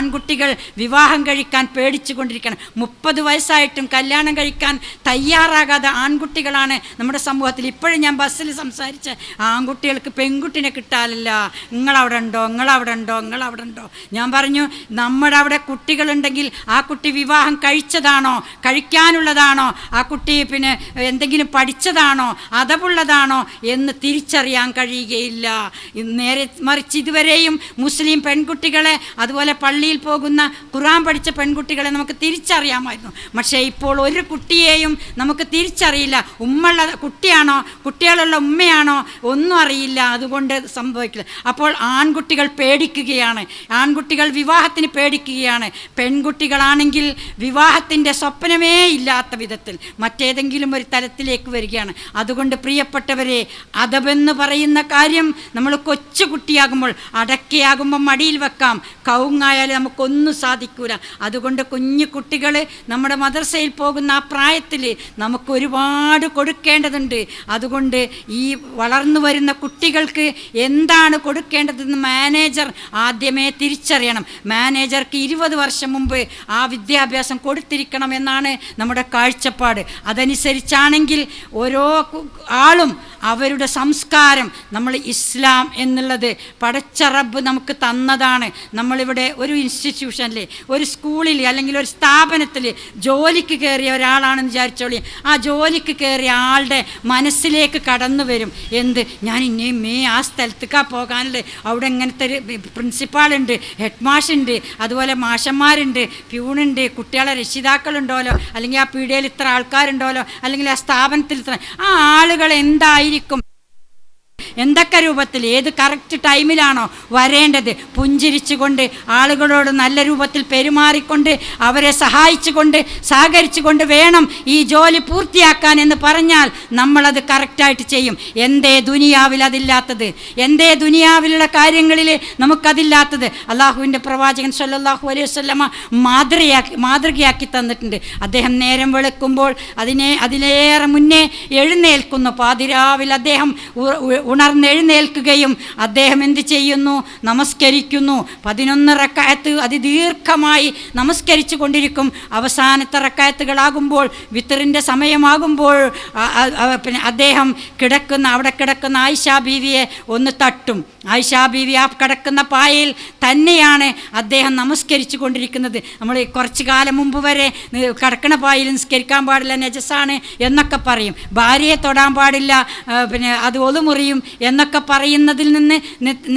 ആൺകുട്ടികൾ വിവാഹം കഴിക്കാൻ പേടിച്ചു കൊണ്ടിരിക്കണം മുപ്പത് വയസ്സായിട്ടും കല്യാണം കഴിക്കാൻ തയ്യാറാകാതെ ആൺകുട്ടികളാണ് നമ്മുടെ സമൂഹത്തിൽ. ഇപ്പോഴും ഞാൻ ബസ്സിൽ സംസാരിച്ച ആൺകുട്ടികൾക്ക് പെൺകുട്ടിനെ കിട്ടാനില്ല. നിങ്ങളവിടെ ഉണ്ടോ? നിങ്ങളവിടെ ഉണ്ടോ? നിങ്ങളവിടെ ഉണ്ടോ? ഞാൻ പറഞ്ഞു നമ്മുടെ അവിടെ കുട്ടികളുണ്ടെങ്കിൽ ആ കുട്ടി വിവാഹം കഴിച്ചതാണോ? കഴിക്കാനുള്ളതാണോ? ആ കുട്ടി പിന്നെ എന്തെങ്കിലും പഠിച്ചതാണോ? അതവുള്ളതാണോ? എന്ന് തിരിച്ചറിയാൻ കഴിയുകയില്ല. നേരെ മറിച്ച് ഇതുവരെയും മുസ്ലിം പെൺകുട്ടികളെ അതുപോലെ പള്ളിയിൽ പോകുന്ന ഖുറാൻ പഠിച്ച പെൺകുട്ടികളെ നമുക്ക് തിരിച്ചറിയാമായിരുന്നു. പക്ഷേ ഇപ്പോൾ ഒരു കുട്ടിയെയും നമുക്ക് തിരിച്ചറിയില്ല. ഉമ്മുള്ള കുട്ടിയാണോ? കുട്ടികളുള്ള ഉമ്മയാണോ? ഒന്നും അറിയില്ല. അതുകൊണ്ട് സംഭവിക്കില്ല. അപ്പോൾ ആൺകുട്ടികൾ പേടിക്കുകയാണ്. ആൺകുട്ടികൾ വിവാഹത്തിന് പേടിക്കുകയാണ്. പെൺകുട്ടികളാണെങ്കിൽ വിവാഹത്തിന്റെ സ്വപ്നമേ ഇല്ലാത്ത വിധത്തിൽ മറ്റേതെങ്കിലും ഒരു തലത്തിലേക്ക് വരികയാണ്. അതുകൊണ്ട് പ്രിയപ്പെട്ടവരെ അതബെന്ന് പറയുന്ന കാര്യം നമ്മൾ കൊച്ചു കുട്ടിയാകുമ്പോൾ അടക്കയാകുമ്പോൾ മടിയിൽ വെക്കാം. കവുങ്ങായാലും നമുക്കൊന്നും സാധിക്കൂല. അതുകൊണ്ട് കുഞ്ഞു കുട്ടികൾ നമ്മുടെ മദർസയിൽ പോകുന്ന ആ പ്രായത്തിൽ നമുക്ക് ഒരുപാട് കൊടുക്കേണ്ടതുണ്ട്. അതുകൊണ്ട് ഈ വളർന്നു വരുന്ന കുട്ടികൾക്ക് എന്താണ് കൊടുക്കേണ്ടതെന്ന് മാനേജർ ആദ്യമേ തിരിച്ചറിയണം. മാനേജർക്ക് ഇരുപത് വർഷം മുമ്പ് ആ വിദ്യാഭ്യാസം കൊടുത്തിരിക്കണം എന്നാണ് നമ്മുടെ കാഴ്ചപ്പാട്. അതനുസരിച്ചാണെങ്കിൽ ഓരോ ആളും അവരുടെ സംസ്കാരം നമ്മൾ ഇസ്ലാം എന്നുള്ളത് പടച്ച റബ്ബ് നമുക്ക് തന്നതാണ്. നമ്മളിവിടെ ഒരു ഇൻസ്റ്റിറ്റ്യൂഷനിൽ ഒരു സ്കൂളിൽ അല്ലെങ്കിൽ ഒരു സ്ഥാപനത്തിൽ ജോലിക്ക് കയറിയ ഒരാളാണെന്ന് വിചാരിച്ചോളി. ആ ജോലിക്ക് കയറിയ ആളുടെ മനസ്സിലേക്ക് കടന്നു വരും. എന്ത്? ഞാൻ ഇനിയും മേ ആ സ്ഥലത്തേക്കാ പോകാനുള്ളത്. അവിടെ ഇങ്ങനത്തെ ഒരു പ്രിൻസിപ്പാളുണ്ട് ഹെഡ് മാഷുണ്ട് അതുപോലെ മാഷന്മാരുണ്ട് പ്യൂണുണ്ട് കുട്ടികളെ രക്ഷിതാക്കളുണ്ടോലോ? അല്ലെങ്കിൽ ആ പീഡിയയിൽ ഇത്ര ആൾക്കാരുണ്ടോലോ? അല്ലെങ്കിൽ ആ സ്ഥാപനത്തിൽ ഇത്ര ആ ആളുകൾ 매일 입고 എന്തൊക്കെ രൂപത്തിൽ ഏത് കറക്റ്റ് ടൈമിലാണോ വരേണ്ടത്? പുഞ്ചിരിച്ചുകൊണ്ട് ആളുകളോട് നല്ല രൂപത്തിൽ പെരുമാറിക്കൊണ്ട് അവരെ സഹായിച്ചുകൊണ്ട് സഹകരിച്ചുകൊണ്ട് വേണം ഈ ജോലി പൂർത്തിയാക്കാൻ എന്ന് പറഞ്ഞാൽ നമ്മളത് കറക്റ്റായിട്ട് ചെയ്യും. എന്തേ ദുനിയാവിൽ അതില്ലാത്തത്? എന്തേ ദുനിയാവിലുള്ള കാര്യങ്ങളിൽ നമുക്കതില്ലാത്തത്? അള്ളാഹുവിന്റെ പ്രവാചകൻ സല്ലാഹു അലൈഹി വസല്ലമ മാതൃയാക്കി മാതൃകയാക്കി തന്നിട്ടുണ്ട്. അദ്ദേഹം നേരം വെളുക്കുമ്പോൾ അതിനെ അതിലേറെ മുന്നേ എഴുന്നേൽക്കുന്നു. പാതിരാവിൽ അദ്ദേഹം ഉ- ഉ- ഉണർന്നെഴുന്നേൽക്കുകയും അദ്ദേഹം എന്ത് ചെയ്യുന്നു? നമസ്കരിക്കുന്നു. പതിനൊന്ന് റക്കായത്ത് അതിദീർഘമായി നമസ്കരിച്ചു കൊണ്ടിരിക്കും. അവസാനത്തെ റക്കായത്തുകളാകുമ്പോൾ വിത്തറിന്റെ സമയമാകുമ്പോൾ പിന്നെ അദ്ദേഹം കിടക്കുന്ന അവിടെ കിടക്കുന്ന ആയിഷാ ബീവിയെ ഒന്ന് തട്ടും. ആയിഷാ ബീവി ആ കിടക്കുന്ന പായയിൽ തന്നെയാണ് അദ്ദേഹം നമസ്കരിച്ചു കൊണ്ടിരിക്കുന്നത്. നമ്മൾ കുറച്ച് കാലം മുമ്പ് വരെ കിടക്കണ പായയിൽ നിസ്കരിക്കാൻ പാടില്ല നജസാണ് എന്നൊക്കെ പറയും. ഭാര്യയെ തൊടാൻ പാടില്ല പിന്നെ അത് ഒതുമുറിയും എന്നൊക്കെ പറയുന്നതിൽ നിന്ന്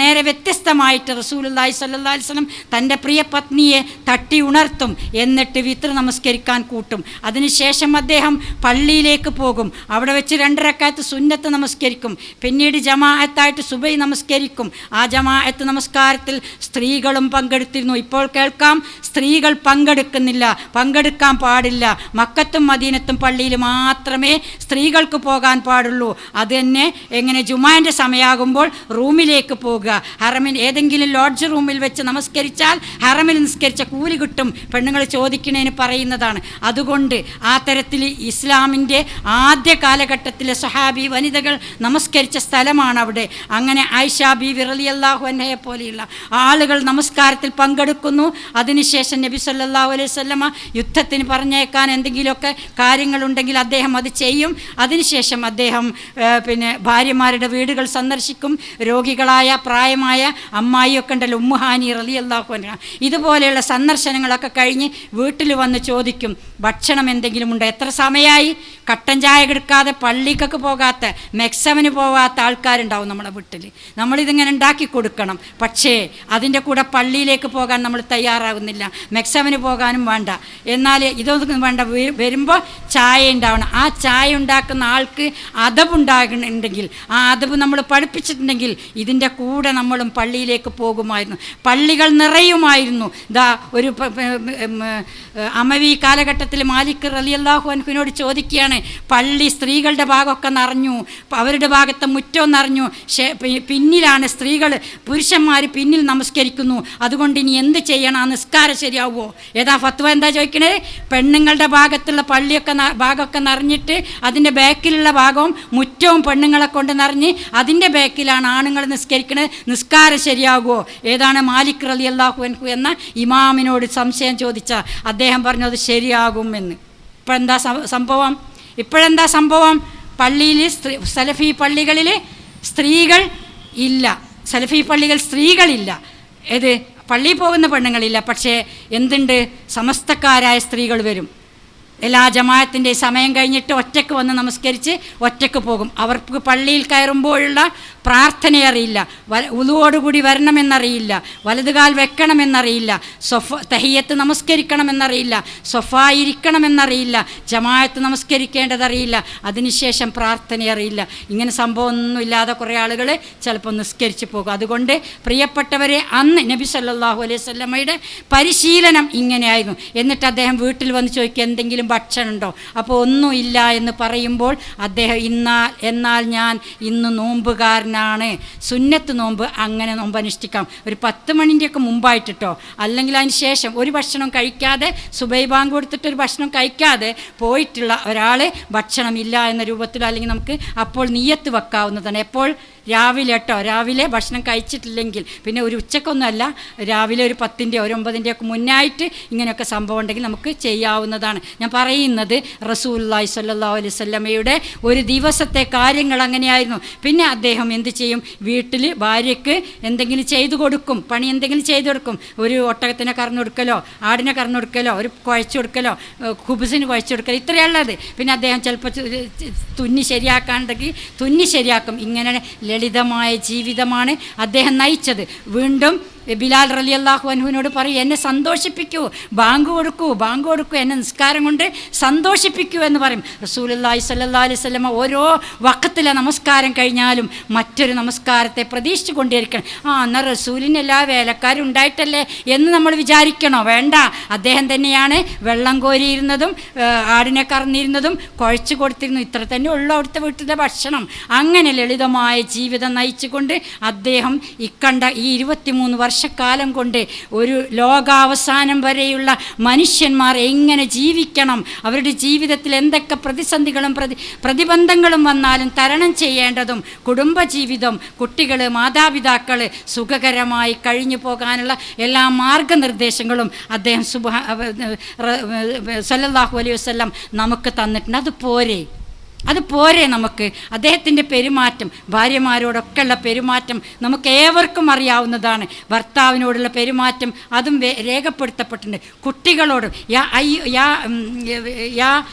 നേരെ വ്യത്യസ്തമായിട്ട് സ്വല്ലല്ലാഹി അലൈഹി വസല്ലം തന്റെ പ്രിയ പത്നിയെ തട്ടി ഉണർത്തും. എന്നിട്ട് വിത്ര നമസ്കരിക്കാൻ കൂട്ടും. അതിനുശേഷം അദ്ദേഹം പള്ളിയിലേക്ക് പോകും. അവിടെ വെച്ച് രണ്ടരക്കാലത്ത് സുന്നത്ത് നമസ്കരിക്കും. പിന്നീട് ജമാഅത്തായിട്ട് സുബൈ നമസ്കരിക്കും. ആ ജമാഅത്ത് നമസ്കാരത്തിൽ സ്ത്രീകളും പങ്കെടുത്തിരുന്നു. ഇപ്പോൾ കേൾക്കാം സ്ത്രീകൾ പങ്കെടുക്കുന്നില്ല പങ്കെടുക്കാൻ പാടില്ല. മക്കത്തും മദീനത്തും പള്ളിയിൽ മാത്രമേ സ്ത്രീകൾക്ക് പോകാൻ പാടുള്ളൂ. അത് തന്നെ എങ്ങനെ ജുമാന്റെ സമയമാകുമ്പോൾ റൂമിലേക്ക് പോകുക. ഹറമിൽ ഏതെങ്കിലും ലോഡ്ജ് റൂമിൽ വെച്ച് നമസ്കരിച്ചാൽ ഹറമിൽ നിസ്കരിച്ച കൂലി കിട്ടും. പെണ്ണുങ്ങൾ ചോദിക്കണേന് പറയുന്നതാണ്. അതുകൊണ്ട് ആ തരത്തിൽ ഇസ്ലാമിന്റെ ആദ്യ കാലഘട്ടത്തിലെ സഹാബി വനിതകൾ നമസ്കരിച്ച സ്ഥലമാണ് അവിടെ അങ്ങനെ ആയിഷ ബി വിറലി അള്ളാഹു അന്നയെ പോലെയുള്ള ആളുകൾ നമസ്കാരത്തിൽ പങ്കെടുക്കുന്നു. അതിനുശേഷം നബി സല്ലല്ലാഹു അലൈഹി വസല്ലമ യുദ്ധത്തിന് പറഞ്ഞേക്കാൻ എന്തെങ്കിലുമൊക്കെ കാര്യങ്ങളുണ്ടെങ്കിൽ അദ്ദേഹം അത് ചെയ്യും. അതിനുശേഷം അദ്ദേഹം പിന്നെ ഭാര്യമാരുടെ വീടുകൾ സന്ദർശിക്കും. രോഗികളായ പ്രായമായ അമ്മായിയൊക്കെ ഉണ്ടല്ലോ ഉമ്മുഹാനി റലി അള്ളാഹു അൻഹ. ഇതുപോലെയുള്ള സന്ദർശനങ്ങളൊക്കെ കഴിഞ്ഞ് വീട്ടിൽ വന്ന് ചോദിക്കും ഭക്ഷണം എന്തെങ്കിലും ഉണ്ടോ? എത്ര സമയമായി കട്ടൻ ചായ എടുക്കാതെ പള്ളിക്കൊക്കെ പോകാത്ത മെക്സമിന് പോകാത്ത ആൾക്കാരുണ്ടാവും നമ്മുടെ വീട്ടിൽ നമ്മളിതിങ്ങനെ ഉണ്ടാക്കി കൊടുക്കണം. പക്ഷേ അതിന്റെ കൂടെ പള്ളിയിലേക്ക് പോകാൻ നമ്മൾ തയ്യാറാകുന്നില്ല. മെക്സമിന് പോകാനും വേണ്ട. എന്നാൽ ഇതൊന്നും വേണ്ട. വരുമ്പോൾ ചായ ഉണ്ടാവണം. ആ ചായ ഉണ്ടാക്കുന്ന ആൾക്ക് അതബുണ്ടാകുന്നുണ്ടെങ്കിൽ ആ അതബ് നമ്മൾ പഠിപ്പിച്ചിട്ടുണ്ടെങ്കിൽ ഇതിന്റെ കൂടെ നമ്മളും പള്ളിയിലേക്ക് പോകുമായിരുന്നു. പള്ളികൾ നിറയുമായിരുന്നു. ദാ ഒരു അമവി കാലഘട്ടത്തിൽ മാലിക് റലി അള്ളാഹു അൻഹുവിനോട് ചോദിക്കുകയാണ് പള്ളി സ്ത്രീകളുടെ ഭാഗമൊക്കെ നിറഞ്ഞു അവരുടെ ഭാഗത്തെ മുറ്റം നിറഞ്ഞു പിന്നിലാണ് സ്ത്രീകൾ പുരുഷന്മാർ പിന്നിൽ നമസ്കരിക്കുന്നു. അതുകൊണ്ട് ഇനി എന്ത് ചെയ്യണം? ആ നിസ്കാരം ശരിയാവുമോ ഏതാ ഫത്വ എന്താ ചോദിക്കണേ? പെണ്ണുങ്ങളുടെ ഭാഗത്തുള്ള പള്ളിയൊക്കെ ഭാഗമൊക്കെ നിറഞ്ഞിട്ട് അതിന്റെ ബാക്കിലുള്ള ഭാഗവും മുറ്റവും പെണ്ണുങ്ങളെ കൊണ്ട് നിറഞ്ഞ് അതിന്റെ ബാക്കിലാണ് ആണുങ്ങൾ നിസ്കരിക്കുന്നത് നിസ്കാരം ശരിയാകുമോ ഏതാണ് മാലിക് റലി അള്ളാഹു അൻഹു എന്ന ഇമാമിനോട് സംശയം ചോദിച്ച അദ്ദേഹം പറഞ്ഞു അത് ശരിയാകും എന്ന്. ഇപ്പോഴെന്താ സംഭവം? ഇപ്പോഴെന്താ സംഭവം? പള്ളിയിൽ സ്ത്രീ സലഫി പള്ളികളിൽ സ്ത്രീകൾ ഇല്ല. സലഫി പള്ളികൾ സ്ത്രീകളില്ല. ഏത്? പള്ളിയിൽ പോകുന്ന പെണ്ണുങ്ങളില്ല. പക്ഷേ എന്തുണ്ട്? സമസ്തക്കാരായ സ്ത്രീകൾ വരും. എല്ലാ ജമാഅത്തിന്റെ സമയം കഴിഞ്ഞിട്ട് ഒറ്റയ്ക്ക് വന്ന് നമസ്കരിച്ച് ഒറ്റയ്ക്ക് പോകും. അവർക്ക് പള്ളിയിൽ കയറുമ്പോഴുള്ള പ്രാർത്ഥന അറിയില്ല വ ഉളുവോടുകൂടി വരണമെന്നറിയില്ല. വലതുകാൽ വെക്കണമെന്നറിയില്ല. സൊഫ തഹിയത്ത് നമസ്കരിക്കണമെന്നറിയില്ല. സൊഫായിരിക്കണമെന്നറിയില്ല. ജമായത്ത് നമസ്കരിക്കേണ്ടതറിയില്ല. അതിനുശേഷം പ്രാർത്ഥന അറിയില്ല ഇങ്ങനെ സംഭവമൊന്നുമില്ലാതെ കുറേ ആളുകൾ ചിലപ്പോൾ നിസ്കരിച്ച് പോകും. അതുകൊണ്ട് പ്രിയപ്പെട്ടവരെ അന്ന് നബി സല്ലാഹു അലൈഹി സ്വല്ലമ്മയുടെ പരിശീലനം ഇങ്ങനെയായിരുന്നു. എന്നിട്ട് അദ്ദേഹം വീട്ടിൽ വന്ന് ചോദിക്കുക എന്തെങ്കിലും ഭക്ഷണം ഉണ്ടോ അപ്പോൾ ഒന്നുമില്ല എന്ന് പറയുമ്പോൾ അദ്ദേഹം ഇന്നാൽ എന്നാൽ ഞാൻ ഇന്ന് നോമ്പുകാരനാണ് സുന്നത്ത് നോമ്പ് അങ്ങനെ നോമ്പ് അനുഷ്ഠിക്കാം ഒരു പത്ത് മണിന്റെയൊക്കെ മുമ്പായിട്ടിട്ടോ. അല്ലെങ്കിൽ അതിന് ശേഷം ഒരു ഭക്ഷണം കഴിക്കാതെ സുബൈ ബാങ്ക് കൊടുത്തിട്ട് ഒരു ഭക്ഷണം കഴിക്കാതെ പോയിട്ടുള്ള ഒരാൾ ഭക്ഷണമില്ല എന്ന രൂപത്തിൽ അല്ലെങ്കിൽ നമുക്ക് അപ്പോൾ നീയത്ത് വെക്കാവുന്നതാണ്. എപ്പോൾ? രാവിലെ കേട്ടോ രാവിലെ ഭക്ഷണം കഴിച്ചിട്ടില്ലെങ്കിൽ. പിന്നെ ഒരു ഉച്ചക്കൊന്നുമല്ല രാവിലെ ഒരു പത്തിന്റെ ഒരു ഒമ്പതിന്റെ ഒക്കെ മുന്നായിട്ട് ഇങ്ങനെയൊക്കെ സംഭവം ഉണ്ടെങ്കിൽ നമുക്ക് ചെയ്യാവുന്നതാണ്. ഞാൻ പറയുന്നത് റസൂല്ലായി സല്ലാ അലൈഹി സ്വല്ലമയുടെ ഒരു ദിവസത്തെ കാര്യങ്ങൾ അങ്ങനെയായിരുന്നു. പിന്നെ അദ്ദേഹം എന്ത് ചെയ്യും? വീട്ടിൽ ഭാര്യയ്ക്ക് എന്തെങ്കിലും ചെയ്തു കൊടുക്കും. പണി എന്തെങ്കിലും ചെയ്തു കൊടുക്കും. ഒരു ഒട്ടകത്തിനെ കറന്നു കൊടുക്കലോ ആടിനെ കറന്നു കൊടുക്കലോ ഒരു കുഴച്ചു കൊടുക്കലോ കുബുസിന് കുഴച്ചു കൊടുക്കലോ ഇത്രയുള്ളത് പിന്നെ അദ്ദേഹം ചിലപ്പോൾ തുന്നി ശരിയാക്കാണ്ടെങ്കിൽ തുന്നി ശരിയാക്കും. ഇങ്ങനെ ലളിതമായ ജീവിതമാണ് അദ്ദേഹം നയിച്ചത്. വീണ്ടും ബിലാൽ റലി അള്ളാഹു അനുവിനോട് പറയും എന്നെ സന്തോഷിപ്പിക്കൂ ബാങ്ക് കൊടുക്കൂ ബാങ്ക് കൊടുക്കൂ എന്നെ നിസ്കാരം കൊണ്ട് സന്തോഷിപ്പിക്കൂ എന്ന് പറയും. റസൂലി സല്ലാ അലൈഹി സ്വലമ ഓരോ വക്കത്തിലെ നമസ്കാരം കഴിഞ്ഞാലും മറ്റൊരു നമസ്കാരത്തെ പ്രതീക്ഷിച്ചു കൊണ്ടിരിക്കണം ആ എന്നാൽ റസൂലിന് എല്ലാ വേലക്കാരും ഉണ്ടായിട്ടല്ലേ? എന്ന് നമ്മൾ വിചാരിക്കണോ? വേണ്ട. അദ്ദേഹം തന്നെയാണ് വെള്ളം കോരിയിരുന്നതും ആടിനെ കറന്നിരുന്നതും കുഴച്ചു കൊടുത്തിരുന്നു. ഇത്ര തന്നെ ഉള്ളു അവിടുത്തെ വീട്ടിലെ ഭക്ഷണം. അങ്ങനെ ലളിതമായ ജീവിതം നയിച്ചുകൊണ്ട് അദ്ദേഹം ഇക്കണ്ട ഈ ഇരുപത്തിമൂന്ന് വർഷക്കാലം കൊണ്ട് ഒരു ലോകാവസാനം വരെയുള്ള മനുഷ്യന്മാർ എങ്ങനെ ജീവിക്കണം? അവരുടെ ജീവിതത്തിൽ എന്തൊക്കെ പ്രതിസന്ധികളും പ്രതി പ്രതിബന്ധങ്ങളും വന്നാലും തരണം ചെയ്യേണ്ടതും കുടുംബജീവിതം കുട്ടികൾ മാതാപിതാക്കൾ സുഖകരമായി കഴിഞ്ഞു പോകാനുള്ള എല്ലാ മാർഗനിർദ്ദേശങ്ങളും അദ്ദേഹം സുബ സല്ലല്ലാഹു അലൈഹി വസല്ലം നമുക്ക് തന്നിട്ടുണ്ട്. അത് അത് പോരെ നമുക്ക്. അദ്ദേഹത്തിന്റെ പെരുമാറ്റം ഭാര്യമാരോടൊക്കെയുള്ള പെരുമാറ്റം നമുക്ക് ഏവർക്കും അറിയാവുന്നതാണ്. ഭർത്താവിനോടുള്ള പെരുമാറ്റം അതും രേഖപ്പെടുത്തപ്പെട്ടിട്ടുണ്ട്. കുട്ടികളോടും യാ യാ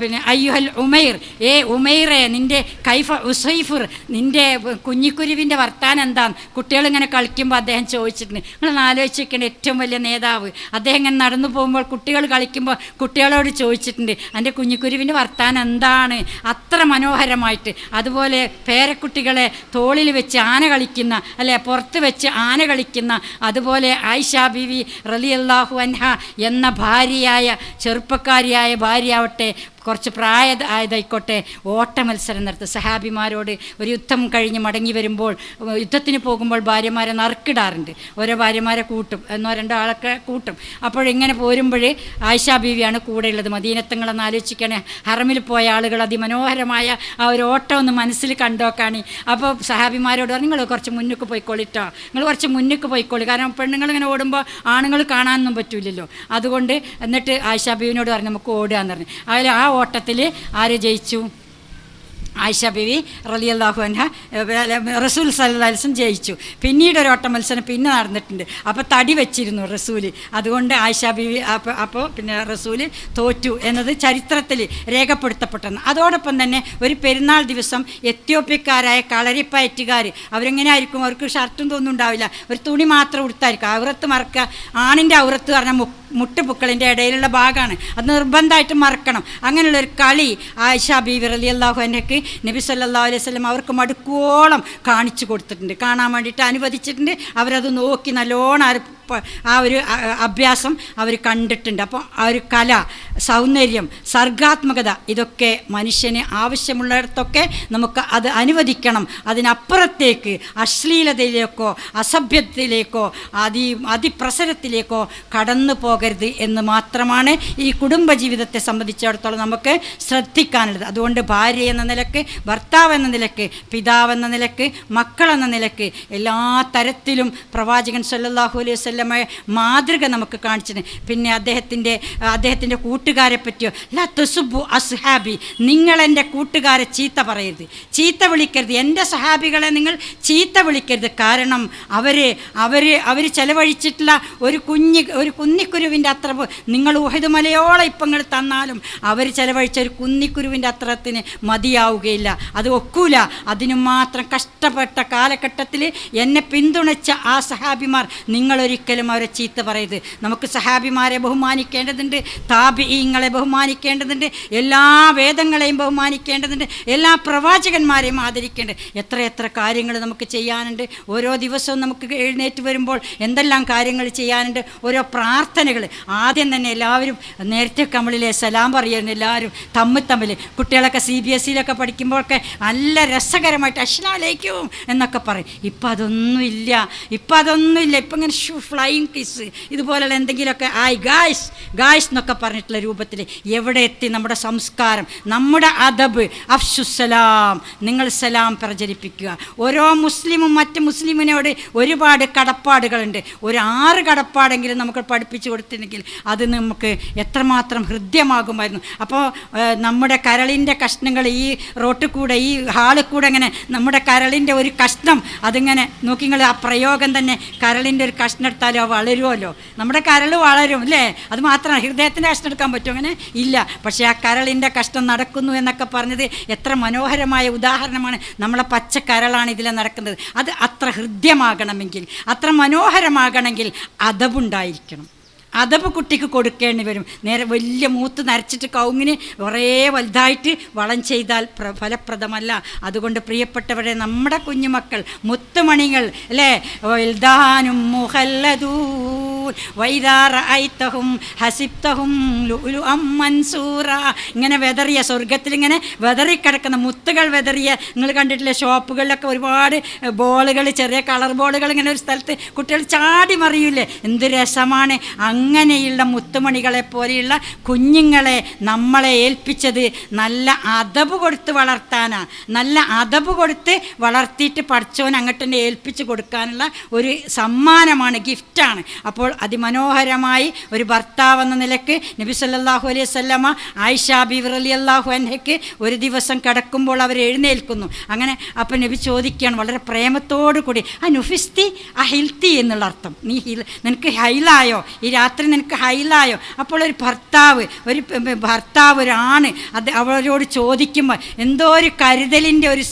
പിന്നെ അയ്യുഹൽ ഉമൈർ. ഏ ഉമൈറെ നിന്റെ കൈഫ ഉസൈഫുർ നിന്റെ കുഞ്ഞിക്കുരുവിന്റെ വർത്താനം എന്താന്ന് കുട്ടികളിങ്ങനെ കളിക്കുമ്പോൾ അദ്ദേഹം ചോദിച്ചിട്ടുണ്ട്. നിങ്ങൾ ആലോചിച്ചിരിക്കേണ്ട ഏറ്റവും വലിയ നേതാവ്. അദ്ദേഹം ഇങ്ങനെ നടന്നു പോകുമ്പോൾ കുട്ടികൾ കളിക്കുമ്പോൾ കുട്ടികളോട് ചോദിച്ചിട്ടുണ്ട് എന്റെ കുഞ്ഞിക്കുരുവിന്റെ വർത്താനം എന്താണ്? അത്ര മനോഹരമായിട്ട്. അതുപോലെ പേരക്കുട്ടികളെ തോളിൽ വെച്ച് ആന കളിക്കുന്ന അല്ലെ പുറത്ത് വെച്ച് ആന കളിക്കുന്ന അതുപോലെ ആയിഷ ബിവി റലി അള്ളാഹു അൻഹ എന്ന ഭാര്യയായ ചെറുപ്പക്കാരിയായ ഭാര്യയാവട്ടെ కాబట్టి കുറച്ച് പ്രായ ആയതായിക്കോട്ടെ ഓട്ട മത്സരം നടത്തും. സഹാബിമാരോട് ഒരു യുദ്ധം കഴിഞ്ഞ് മടങ്ങി വരുമ്പോൾ യുദ്ധത്തിന് പോകുമ്പോൾ ഭാര്യമാരെ നറുക്കിടാറുണ്ട്. ഓരോ ഭാര്യമാരെ കൂട്ടും. എന്നോ രണ്ടോ ആളൊക്കെ കൂട്ടും. അപ്പോഴിങ്ങനെ പോരുമ്പോൾ ആയിഷാ ബീവിയാണ് കൂടെയുള്ളത്. മദീനത്തങ്ങളെന്ന് ആലോചിക്കണേ ഹറമിൽ പോയ ആളുകൾ അതിമനോഹരമായ ആ ഒരു ഓട്ടം ഒന്ന് മനസ്സിൽ കണ്ടോക്കാണ്. അപ്പോൾ സഹാബിമാരോട് പറഞ്ഞു നിങ്ങൾ കുറച്ച് മുന്നിക്ക് പോയിക്കോളിട്ടോ നിങ്ങൾ കുറച്ച് മുന്നിക്ക് പോയിക്കോളി. കാരണം പെണ്ണുങ്ങൾ ഇങ്ങനെ ഓടുമ്പോൾ ആണുങ്ങൾ കാണാനൊന്നും പറ്റൂലല്ലോ. അതുകൊണ്ട് എന്നിട്ട് ആയിഷാ ബീവിനോട് പറഞ്ഞു നമുക്ക് ഓടുക എന്ന് പറഞ്ഞു. അതിൽ ആ ഓട്ടത്തിൽ ആര് ജയിച്ചു? ആയിഷ ബിവി റലി അള്ളാഹു അൻഹ ഏഹ്, റസൂൽ സല്ലാസ്ലം ജയിച്ചു. പിന്നീട് ഒരു ഓട്ട മത്സരം പിന്നെ നടന്നിട്ടുണ്ട്. അപ്പോൾ തടി വെച്ചിരുന്നു റസൂൽ അതുകൊണ്ട് ആയിഷ ബിവി അപ്പോൾ അപ്പോൾ പിന്നെ റസൂൽ തോറ്റു എന്നത് ചരിത്രത്തിൽ രേഖപ്പെടുത്തപ്പെട്ടെന്ന്. അതോടൊപ്പം തന്നെ ഒരു പെരുന്നാൾ ദിവസം എത്യോപ്യക്കാരായ കളരിപ്പയറ്റുകാർ അവരെങ്ങനെ ആയിരിക്കും അവർക്ക് ഷർട്ടും തോന്നും ഉണ്ടാവില്ല ഒരു തുണി മാത്രം ഉടുത്തായിരിക്കും. ഔറത്ത് മറക്കുക. ആണിന്റെ ഔറത്ത് പറഞ്ഞാൽ മു മുട്ടുപുക്കളിന്റെ ഇടയിലുള്ള ഭാഗമാണ്. അത് നിർബന്ധമായിട്ട് മറക്കണം. അങ്ങനെയുള്ളൊരു കളി ആയിഷ ബി വിറലി അള്ളാഹു എന്നൊക്കെ നബി സല്ലാ അലൈഹി സ്വലം അവർക്ക് മടുക്കോളം കാണിച്ചു കൊടുത്തിട്ടുണ്ട്. കാണാൻ വേണ്ടിയിട്ട് അനുവദിച്ചിട്ടുണ്ട്. അവരത് നോക്കി നല്ലോണം ആ ഒരു അഭ്യാസം അവർ കണ്ടിട്ടുണ്ട്. അപ്പോൾ ആ ഒരു കല സൗന്ദര്യം സർഗാത്മകത ഇതൊക്കെ മനുഷ്യന് ആവശ്യമുള്ളിടത്തൊക്കെ നമുക്ക് അത് അനുവദിക്കണം. അതിനപ്പുറത്തേക്ക് അശ്ലീലതയിലേക്കോ അസഭ്യത്തിലേക്കോ അതി അതിപ്രസരത്തിലേക്കോ കടന്നു പോകരുത് എന്ന് മാത്രമാണ് ഈ കുടുംബജീവിതത്തെ സംബന്ധിച്ചിടത്തോളം നമുക്ക് ശ്രദ്ധിക്കാനുള്ളത്. അതുകൊണ്ട് ഭാര്യ എന്ന നിലയ്ക്ക് ഭർത്താവ് എന്ന നിലയ്ക്ക് പിതാവ് എന്ന നിലയ്ക്ക് മക്കളെന്ന നിലയ്ക്ക് എല്ലാ തരത്തിലും പ്രവാചകൻ സല്ലാഹു അലൈഹി വസല്ലമ മാതൃക നമുക്ക് കാണിച്ചത്. പിന്നെ അദ്ദേഹത്തിന്റെ അദ്ദേഹത്തിന്റെ കൂട്ടുകാരെ പറ്റിയോ? ലാ തുസുബു അസ്ഹാബി നിങ്ങൾ എന്റെ കൂട്ടുകാരെ ചീത്ത പറയരുത്. ചീത്ത വിളിക്കരുത്. എന്റെ സഹാബികളെ നിങ്ങൾ ചീത്ത വിളിക്കരുത്. കാരണം അവർ അവർ അവർ ചെലവഴിച്ചിട്ടുള്ള ഒരു കുഞ്ഞി ഒരു കുന്നിക്കുരുവിന്റെ അത്ര നിങ്ങൾ ഊഹിത് മലയോളം ഇപ്പം നിങ്ങൾ തന്നാലും അവർ ചെലവഴിച്ച ഒരു കുന്നിക്കുരുവിന്റെ അത്രത്തിന് മതിയാവുകയില്ല. അത് ഒക്കൂല. അതിനു മാത്രം കഷ്ടപ്പെട്ട കാലഘട്ടത്തിൽ എന്നെ പിന്തുണച്ച ആ സഹാബിമാർ നിങ്ങളൊരിക്കലും അവരെ ചീത്ത പറയരുത്. നമുക്ക് സഹാബിമാരെ ബഹുമാനിക്കേണ്ടതുണ്ട് താപിങ്ങളെ ബഹുമാനിക്കേണ്ടതുണ്ട് എല്ലാ വേദങ്ങളെയും ബഹുമാനിക്കേണ്ടതുണ്ട് എല്ലാ പ്രവാചകന്മാരെയും ആദരിക്കേണ്ടത്. എത്ര എത്ര കാര്യങ്ങൾ നമുക്ക് ചെയ്യാനുണ്ട്. ഓരോ ദിവസവും നമുക്ക് എഴുന്നേറ്റ് വരുമ്പോൾ എന്തെല്ലാം കാര്യങ്ങൾ ചെയ്യാനുണ്ട്. ഓരോ പ്രാർത്ഥനകൾ. ആദ്യം തന്നെ എല്ലാവരും നേരത്തെ കമ്മളിലെ സലാം പറയുന്നു എല്ലാവരും. തമ്മിൽ തമ്മിൽ. കുട്ടികളൊക്കെ സി ബി എസ് സിയിലൊക്കെ പഠിക്കുമ്പോഴൊക്കെ നല്ല രസകരമായിട്ട് അശ്ലാലേക്കും എന്നൊക്കെ പറയും. ഇപ്പം അതൊന്നും ഇല്ല ഇപ്പം അതൊന്നും ഇല്ല ഇപ്പം ഇങ്ങനെ ഷൂ ഫ്ലൈയിങ് കിസ് ഇതുപോലെയുള്ള എന്തെങ്കിലുമൊക്കെ ആയി ഗായ്സ് ഗായ്സ് എന്നൊക്കെ പറഞ്ഞിട്ടുള്ള രൂപത്തിൽ എവിടെ എത്തി നമ്മുടെ സംസ്കാരം നമ്മുടെ അദബ് അഫ്സുസലാം നിങ്ങൾ സലാം പ്രചരിപ്പിക്കുക. ഓരോ മുസ്ലിമും മറ്റ് മുസ്ലിമിനോട് ഒരുപാട് കടപ്പാടുകളുണ്ട്. ഒരു ആറ് കടപ്പാടെങ്കിലും നമുക്ക് പഠിപ്പിച്ചു കൊടുത്തിരുന്നെങ്കിൽ അത് നമുക്ക് എത്രമാത്രം ഹൃദ്യമാകുമായിരുന്നു. അപ്പോൾ നമ്മുടെ കരളിന്റെ കഷ്ണങ്ങൾ ഈ റോട്ടിൽ കൂടെ ഈ ഹാളിൽ കൂടെ ഇങ്ങനെ നമ്മുടെ കരളിന്റെ ഒരു കഷ്ണം അതിങ്ങനെ നോക്കി നിങ്ങൾ ആ പ്രയോഗം തന്നെ കരളിന്റെ ഒരു കഷ്ണം അത് വളരുമല്ലോ നമ്മുടെ കരൾ വളരും അല്ലേ? അത് മാത്രമാണ് ഹൃദയത്തിന്റെ കഷ്ണം എടുക്കാൻ പറ്റും അങ്ങനെ? ഇല്ല. പക്ഷേ ആ കരളിന്റെ കഷ്ടം നടക്കുന്നു എന്നൊക്കെ പറഞ്ഞത് എത്ര മനോഹരമായ ഉദാഹരണമാണ്. നമ്മളെ പച്ച കരളാണ് ഇതിൽ നടക്കുന്നത്. അത് അത്ര ഹൃദ്യമാകണമെങ്കിൽ അത്ര മനോഹരമാകണമെങ്കിൽ അതവുണ്ടായിരിക്കണം. അതപ്പ് കുട്ടിക്ക് കൊടുക്കേണ്ടി വരും. നേരെ വലിയ മൂത്ത് നരച്ചിട്ട് കൗങ്ങിന് കുറേ വലുതായിട്ട് വളം ചെയ്താൽ പ്ര ഫലപ്രദമല്ല. അതുകൊണ്ട് പ്രിയപ്പെട്ടവരെ നമ്മുടെ കുഞ്ഞുമക്കൾ മുത്തുമണികൾ അല്ലേ? ലുഅം മൻസൂറ. ഇങ്ങനെ വെതറിയ സ്വർഗത്തിൽ ഇങ്ങനെ വെതറിക്കിടക്കുന്ന മുത്തുകൾ വെതറിയ നിങ്ങൾ കണ്ടിട്ടില്ലേ? ഷോപ്പുകളിലൊക്കെ ഒരുപാട് ബോളുകൾ ചെറിയ കളർ ബോളുകൾ ഇങ്ങനെ ഒരു സ്ഥലത്ത് കുട്ടികൾ ചാടി മറിയൂലേ? എന്ത് രസമാണ്. അങ്ങനെയുള്ള മുത്തുമണികളെ പോലെയുള്ള കുഞ്ഞുങ്ങളെ നമ്മളെ ഏൽപ്പിച്ചത് നല്ല അതബ് കൊടുത്ത് വളർത്താനാണ് നല്ല അതബ് കൊടുത്ത് വളർത്തിയിട്ട് പഠിച്ചവൻ അങ്ങോട്ട് ഏൽപ്പിച്ച് കൊടുക്കാനുള്ള ഒരു സമ്മാനമാണ് ഗിഫ്റ്റാണ്. അപ്പോൾ അതിമനോഹരമായി ഒരു ഭർത്താവ് എന്ന നിലയ്ക്ക് നബി സല്ലാഹു അലൈഹി വസല്ലമ ആയിഷ ബീവർ അലി അള്ളാഹു അൻഹയ്ക്ക് ഒരു ദിവസം കിടക്കുമ്പോൾ അവർ എഴുന്നേൽക്കുന്നു. അങ്ങനെ അപ്പം നബി ചോദിക്കുകയാണ് വളരെ പ്രേമത്തോടു കൂടി ആ നുഫിസ്തി ആ ഹിൽത്തി എന്നുള്ള അർത്ഥം. നീ ഹിൽ നിനക്ക് ഹൈലായോ? ഈ രാത്രി നിനക്ക് ഹൈലായോ? അപ്പോൾ ഒരു ഭർത്താവ് ഒരു ഭർത്താവ് ഒരാണ്. അത് അവരോട് ചോദിക്കുമ്പോൾ എന്തോ ഒരു കരുതലിന്റെ ഒരു